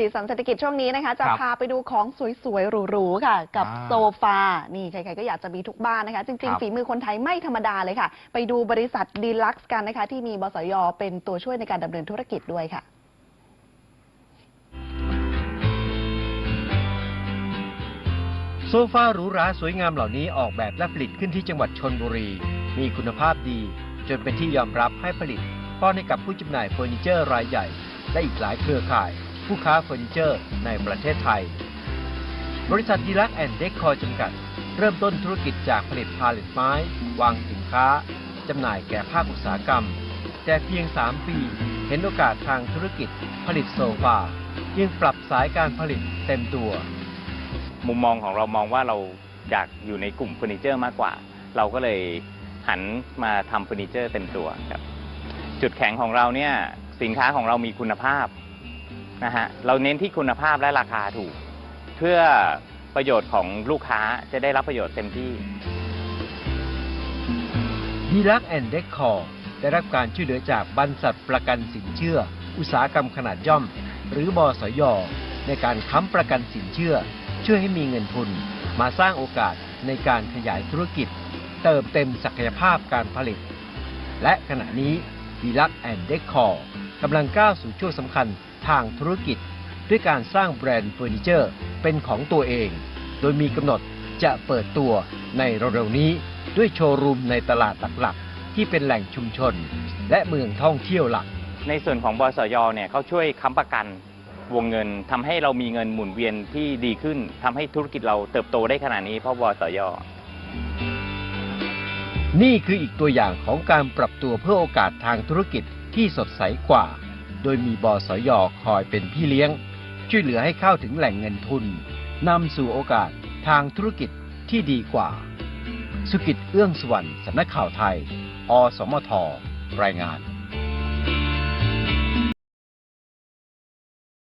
สีสันเศรษฐกิจช่วงนี้นะคะ จะครับพาไปดูของสวยๆหรูๆค่ะ กับอ่าโซฟา นี่ใครๆก็อยากจะมีทุกบ้านนะคะจคริงรับๆฝีมือคนไทยไม่ธรรมดาเลยค่ะ ไปดูบริษัทดีลักซ์กันนะคะ ที่มีบสยเป็นตัวช่วยในการดำเนินธุรกิจด้วยค่ะโซฟาหรูหราสวยงามเหล่านี้ออกแบบและผลิตขึ้นที่จังหวัดชนบุรี มีคุณภาพดี จนเป็นที่ยอมรับให้ผลิตป้อนให้กับผู้จำหน่ายเฟอร์นิเจอร์รายใหญ่ และอีกหลายเครือข่าย ผู้ค้าเฟอร์นิเจอร์ในประเทศไทย บริษัทดีลักแอนด์เดคคอจำกัด เริ่มต้นธุรกิจจากผลิตพาเลตไม้ วางสินค้า จำหน่ายแก่ภาคอุตสาหกรรม แต่เพียง 3 ปีเห็นโอกาสทางธุรกิจผลิตโซฟาจึงปรับสายการผลิตเต็มตัว มุมมองของเรามองว่าเราอยากอยู่ในกลุ่มเฟอร์นิเจอร์มากกว่า เราก็เลยหันมาทำเฟอร์นิเจอร์เต็มตัวครับ จุดแข็งของเราเนี่ยสินค้าของเรามีคุณภาพ นะฮะเราเน้นที่คุณภาพและราคาถูก เพื่อประโยชน์ของลูกค้าจะได้รับประโยชน์เต็มที่ดีลักแอนด์เดคคอได้รับการช่วยเหลือจากบรรษัทประกันสินเชื่อ อุตสาหกรรมขนาดย่อม หรือบสยในการค้ำประกันสินเชื่อ ช่วยให้มีเงินทุน มาสร้างโอกาสในการขยายธุรกิจ เติมเต็มศักยภาพการผลิต และขณะนี้ดีลักแอนด์เดคคอ กำลังก้าวสู่ช่วงสำคัญทางธุรกิจ ด้วยการสร้างแบรนด์เฟอร์นิเจอร์เป็นของตัวเอง โดยมีกำหนดจะเปิดตัวในเร็วๆนี้ด้วยโชว์รูมในตลาดหลักๆ ที่เป็นแหล่งชุมชน และเมืองท่องเที่ยวหลัก ในส่วนของบสยเนี่ยเขาช่วยค้ำประกันวงเงินทำให้เรามีเงินหมุนเวียนที่ดีขึ้นทำให้ธุรกิจเราเติบโตได้ขนาดนี้เพราะบสยนี่คืออีกตัวอย่างของการปรับตัวเพื่อโอกาสทางธุรกิจ ที่สดใสกว่า โดยมีบสยคอยเป็นพี่เลี้ยง ช่วยเหลือให้เข้าถึงแหล่งเงินทุนนำสู่โอกาสทางธุรกิจที่ดีกว่า สุกิจเอื้องสวรรณสำนักข่าวไทย อสมทรายงาน